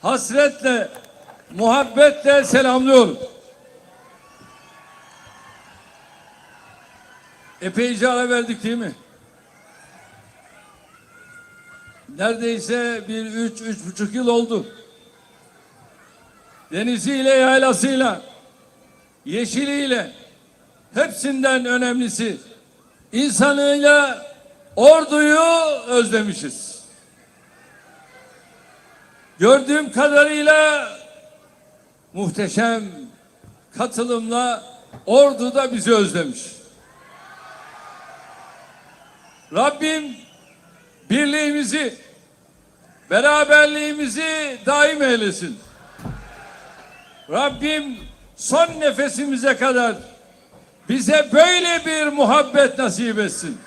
hasretle, muhabbetle selamlıyorum. Epeyce ara verdik değil mi? Neredeyse bir üç, üç buçuk yıl oldu. Deniziyle, yaylasıyla, yeşiliyle, hepsinden önemlisi insanıyla orduyu özlemişiz. Gördüğüm kadarıyla muhteşem katılımla ordu da bizi özlemiş. Rabbim birliğimizi, beraberliğimizi daim eylesin. Rabbim son nefesimize kadar bize böyle bir muhabbet nasip etsin.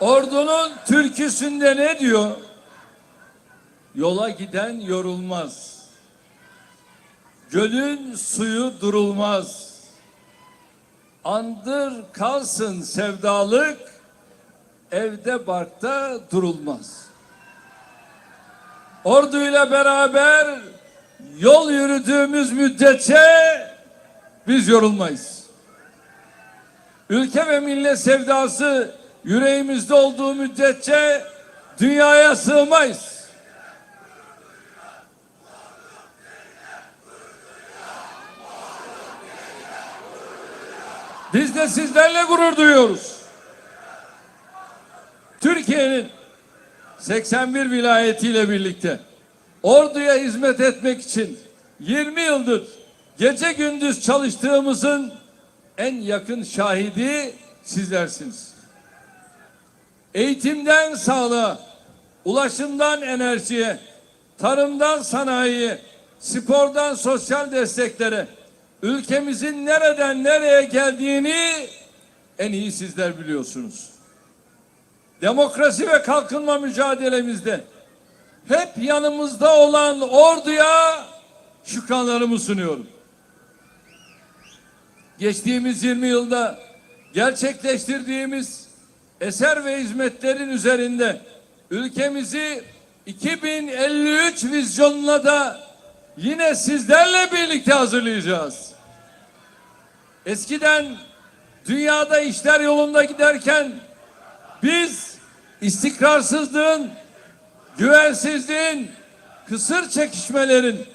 Ordunun türküsünde ne diyor? Yola giden yorulmaz. Gölün suyu durulmaz. Andır kalsın sevdalık, evde barkta durulmaz. Orduyla beraber yol yürüdüğümüz müddetçe biz yorulmayız. Ülke ve millet sevdası yüreğimizde olduğu müddetçe dünyaya sığmayız. Biz de sizlerle gurur duyuyoruz. Türkiye'nin 81 vilayetiyle birlikte orduya hizmet etmek için 20 yıldır gece gündüz çalıştığımızın en yakın şahidi sizlersiniz. Eğitimden sağlığa, ulaşımdan enerjiye, tarımdan sanayiye, spordan sosyal desteklere, ülkemizin nereden nereye geldiğini en iyi sizler biliyorsunuz. Demokrasi ve kalkınma mücadelemizde hep yanımızda olan orduya şükranlarımı sunuyorum. Geçtiğimiz 20 yılda gerçekleştirdiğimiz eser ve hizmetlerin üzerinde ülkemizi 2053 vizyonuna da yine sizlerle birlikte hazırlayacağız. Eskiden dünyada işler yolunda giderken biz istikrarsızlığın, güvensizliğin, kısır çekişmelerin,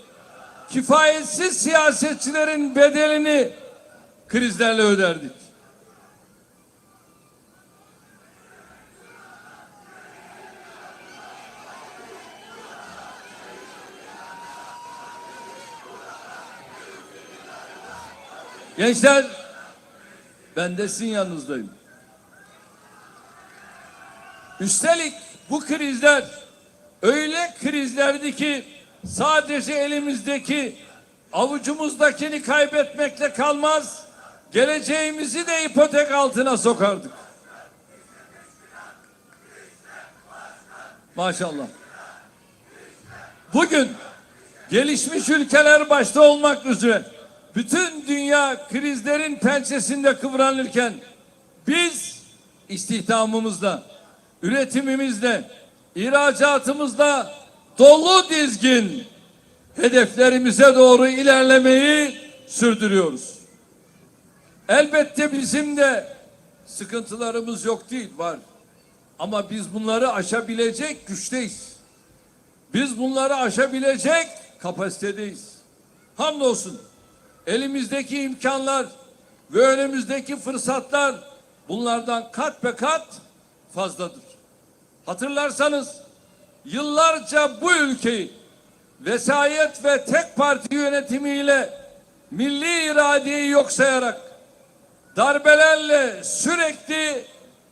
kifayetsiz siyasetçilerin bedelini krizlerle öderdik. Gençler ben de sizin yanınızdayım. Üstelik bu krizler öyle krizlerdi ki sadece elimizdeki avucumuzdakini kaybetmekle kalmaz, geleceğimizi de ipotek altına sokardık. Maşallah. Bugün gelişmiş ülkeler başta olmak üzere bütün dünya krizlerin pençesinde kıvranırken biz istihdamımızla, üretimimizle, ihracatımızla dolu dizgin hedeflerimize doğru ilerlemeyi sürdürüyoruz. Elbette bizim de sıkıntılarımız yok değil, var. Ama biz bunları aşabilecek güçteyiz. Biz bunları aşabilecek kapasitedeyiz. Hamdolsun elimizdeki imkanlar ve önümüzdeki fırsatlar bunlardan kat be kat fazladır. Hatırlarsanız yıllarca bu ülkeyi vesayet ve tek parti yönetimiyle milli iradeyi yok sayarak darbelerle sürekli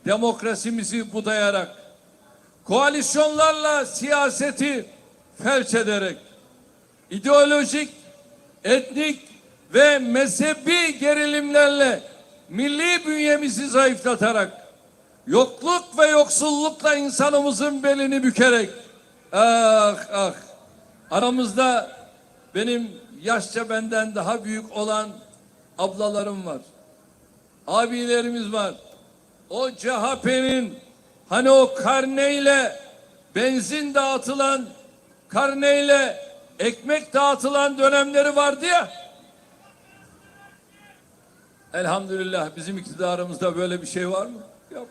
demokrasimizi budayarak koalisyonlarla siyaseti felç ederek ideolojik, etnik ve mezhebi gerilimlerle milli bünyemizi zayıflatarak yokluk ve yoksullukla insanımızın belini bükerek ah ah Aramızda benim yaşça benden daha büyük olan ablalarım var. Abilerimiz var. O CHP'nin hani o karneyle benzin dağıtılan karneyle ekmek dağıtılan dönemleri vardı ya. Elhamdülillah bizim iktidarımızda böyle bir şey var mı? Yok.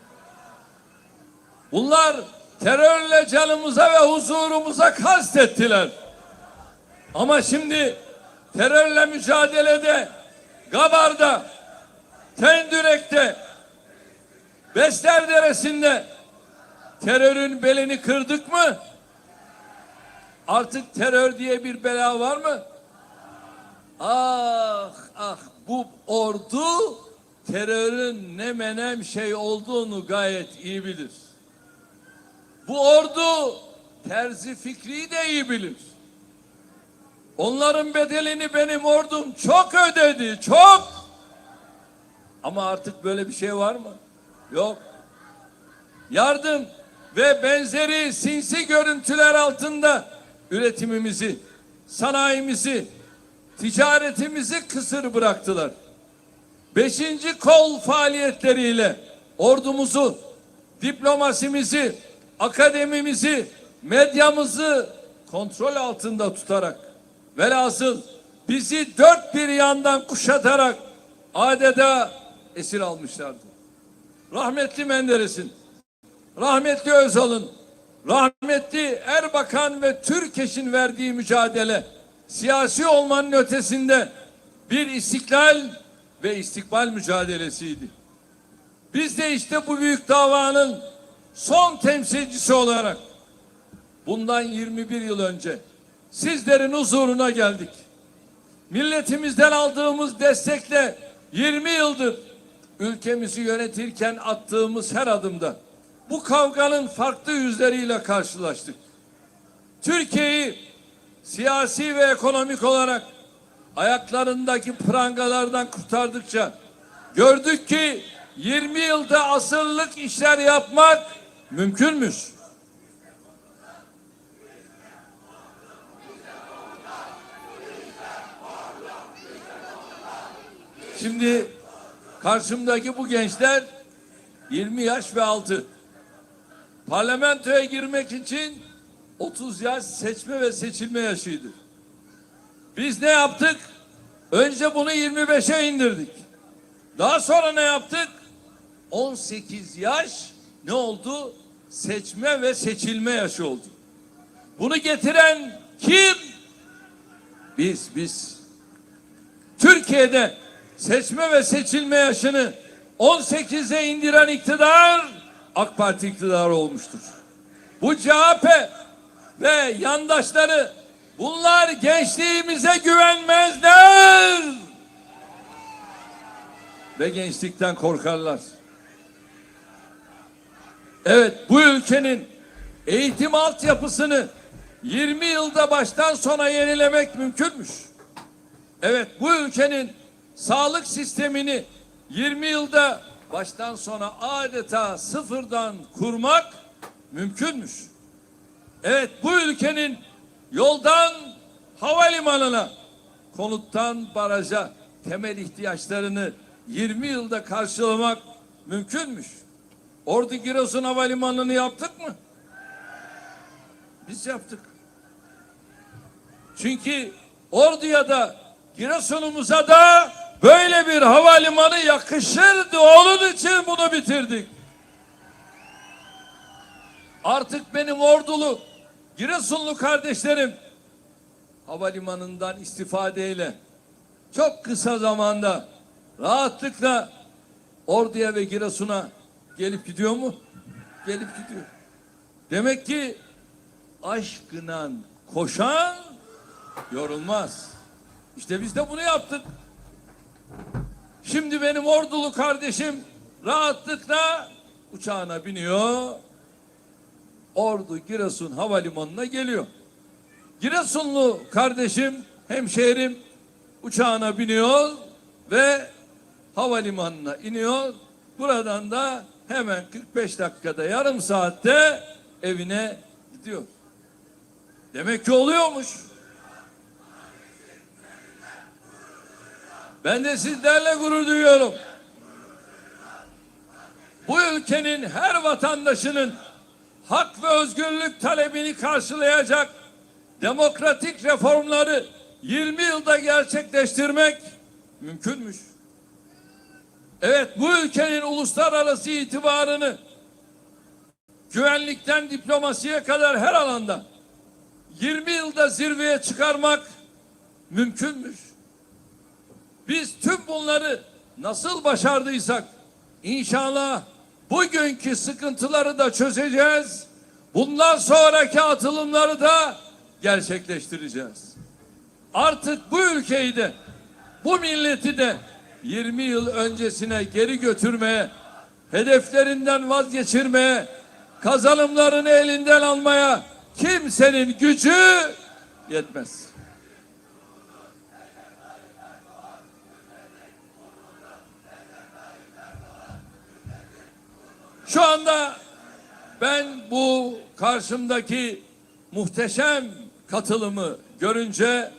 Bunlar terörle canımıza ve huzurumuza kastettiler. Ama şimdi terörle mücadelede Gabar'da, Tendürek'te, Besler Deresi'nde terörün belini kırdık mı? Artık terör diye bir bela var mı? Ah ah bu ordu terörün ne menem şey olduğunu gayet iyi bilir. Bu ordu terzi fikri de iyi bilir. Onların bedelini benim ordum çok ödedi, çok. Ama artık böyle bir şey var mı? Yok. Yardım ve benzeri sinsi görüntüler altında üretimimizi, sanayimizi, ticaretimizi kısır bıraktılar. Beşinci kol faaliyetleriyle ordumuzu, diplomasimizi, akademimizi, medyamızı kontrol altında tutarak velhasıl bizi dört bir yandan kuşatarak adeta esir almışlardı. Rahmetli Menderes'in, rahmetli Özal'ın, rahmetli Erbakan ve Türkeş'in verdiği mücadele siyasi olmanın ötesinde bir istiklal ve istikbal mücadelesiydi. Biz de işte bu büyük davanın son temsilcisi olarak bundan 21 yıl önce sizlerin huzuruna geldik. Milletimizden aldığımız destekle 20 yıldır ülkemizi yönetirken attığımız her adımda bu kavganın farklı yüzleriyle karşılaştık. Türkiye'yi siyasi ve ekonomik olarak ayaklarındaki prangalardan kurtardıkça gördük ki 20 yılda asırlık işler yapmak mümkünmüş. Şimdi karşımdaki bu gençler 20 yaş ve altı. Parlamentoya girmek için 30 yaş seçme ve seçilme yaşıydı. Biz ne yaptık? Önce bunu 25'e indirdik. Daha sonra ne yaptık? 18 yaş ne oldu? Seçme ve seçilme yaşı oldu. Bunu getiren kim? Biz, biz. Türkiye'de seçme ve seçilme yaşını 18'e indiren iktidar AK Parti iktidarı olmuştur. Bu CHP ve yandaşları bunlar gençliğimize güvenmezler. Ve gençlikten korkarlar. Evet bu ülkenin eğitim altyapısını 20 yılda baştan sona yenilemek mümkünmüş. Evet bu ülkenin sağlık sistemini 20 yılda baştan sona adeta sıfırdan kurmak mümkünmüş. Evet bu ülkenin yoldan havalimanına, konuttan baraja temel ihtiyaçlarını 20 yılda karşılamak mümkünmüş. Ordu Giresun Havalimanı'nı yaptık mı? Biz yaptık. Çünkü Ordu'ya da Giresun'umuza da böyle bir havalimanı yakışırdı. Onun için bunu bitirdik. Artık benim ordulu, Giresunlu kardeşlerim havalimanından istifadeyle çok kısa zamanda rahatlıkla Ordu'ya ve Giresun'a gelip gidiyor mu? Gelip gidiyor. Demek ki aşkına koşan yorulmaz. İşte biz de bunu yaptık. Şimdi benim ordulu kardeşim rahatlıkla uçağına biniyor. Ordu Giresun Havalimanı'na geliyor. Giresunlu kardeşim, hemşehrim uçağına biniyor ve havalimanına iniyor. Buradan da hemen 45 dakikada yarım saatte evine gidiyor. Demek ki oluyormuş. Ben de sizlerle gurur duyuyorum. Bu ülkenin her vatandaşının hak ve özgürlük talebini karşılayacak demokratik reformları 20 yılda gerçekleştirmek mümkünmüş. Evet bu ülkenin uluslararası itibarını güvenlikten diplomasiye kadar her alanda 20 yılda zirveye çıkarmak mümkünmüş. Biz tüm bunları nasıl başardıysak inşallah bugünkü sıkıntıları da çözeceğiz. Bundan sonraki atılımları da gerçekleştireceğiz. Artık bu ülkeyi de bu milleti de 20 yıl öncesine geri götürmeye, hedeflerinden vazgeçirmeye, kazanımlarını elinden almaya kimsenin gücü yetmez. Şu anda ben bu karşımdaki muhteşem katılımı görünce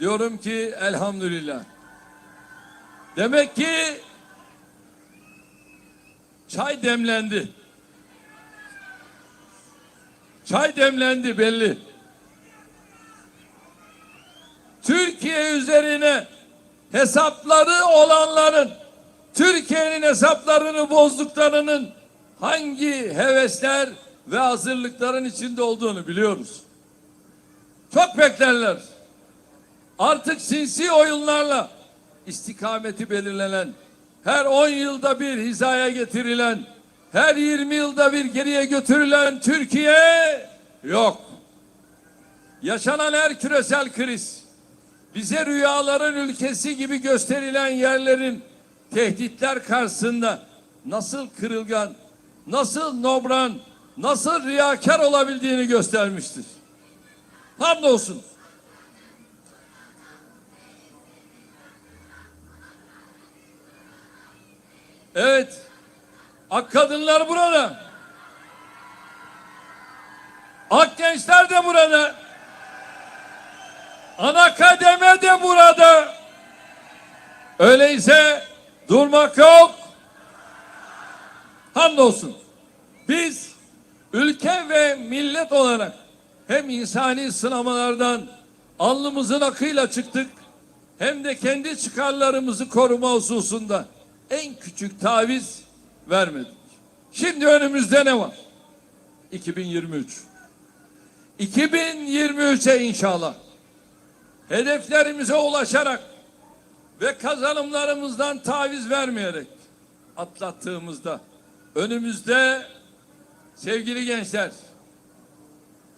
diyorum ki elhamdülillah. Demek ki çay demlendi. Çay demlendi belli. Türkiye üzerine hesapları olanların Türkiye'nin hesaplarını bozduklarının hangi hevesler ve hazırlıkların içinde olduğunu biliyoruz. Çok beklerler. Artık sinsi oyunlarla istikameti belirlenen, her 10 yılda bir hizaya getirilen, her 20 yılda bir geriye götürülen Türkiye yok. Yaşanan her küresel kriz, bize rüyaların ülkesi gibi gösterilen yerlerin tehditler karşısında nasıl kırılgan, nasıl nobran, nasıl riyakar olabildiğini göstermiştir. Hamdolsun. Evet. Ak kadınlar burada. Ak gençler de burada. Ana kademe de burada. Öyleyse durmak yok. Hamdolsun. Biz ülke ve millet olarak hem insani sınamalardan alnımızın akıyla çıktık hem de kendi çıkarlarımızı koruma hususunda en küçük taviz vermedik. Şimdi önümüzde ne var? 2023. 2023'e inşallah hedeflerimize ulaşarak ve kazanımlarımızdan taviz vermeyerek atlattığımızda önümüzde sevgili gençler,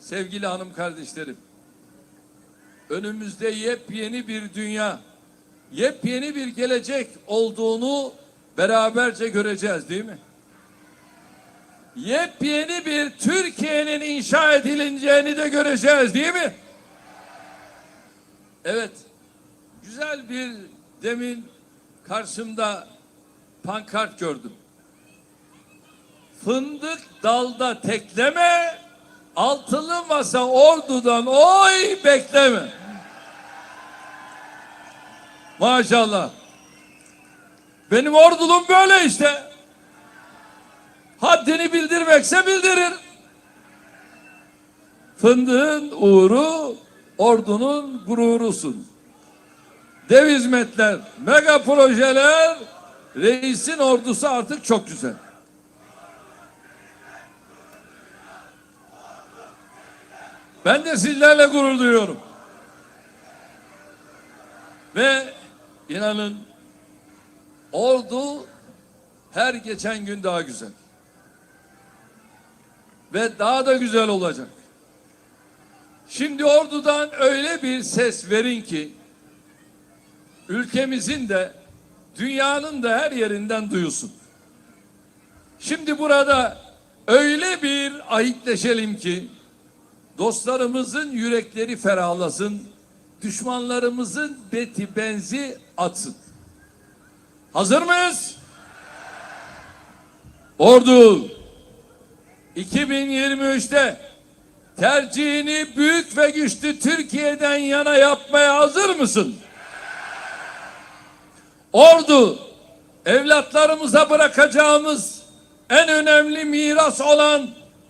sevgili hanım kardeşlerim, önümüzde yepyeni bir dünya, yepyeni bir gelecek olduğunu beraberce göreceğiz değil mi? Yepyeni bir Türkiye'nin inşa edileceğini de göreceğiz değil mi? Evet. Güzel bir demin karşımda pankart gördüm. Fındık dalda tekleme, altılı masa ordudan oy bekleme. Maşallah. Benim ordulum böyle işte. Haddini bildirmekse bildirir. Fındığın uğru ordunun gururusun. Dev hizmetler, mega projeler, reisin ordusu artık çok güzel. Ben de sizlerle gurur duyuyorum. Ve inanın ordu her geçen gün daha güzel. Ve daha da güzel olacak. Şimdi ordudan öyle bir ses verin ki ülkemizin de dünyanın da her yerinden duyulsun. Şimdi burada öyle bir ahitleşelim ki dostlarımızın yürekleri ferahlasın, düşmanlarımızın beti benzi atsın. Hazır mıyız? Ordu 2023'te tercihini büyük ve güçlü Türkiye'den yana yapmaya hazır mısın? Ordu evlatlarımıza bırakacağımız en önemli miras olan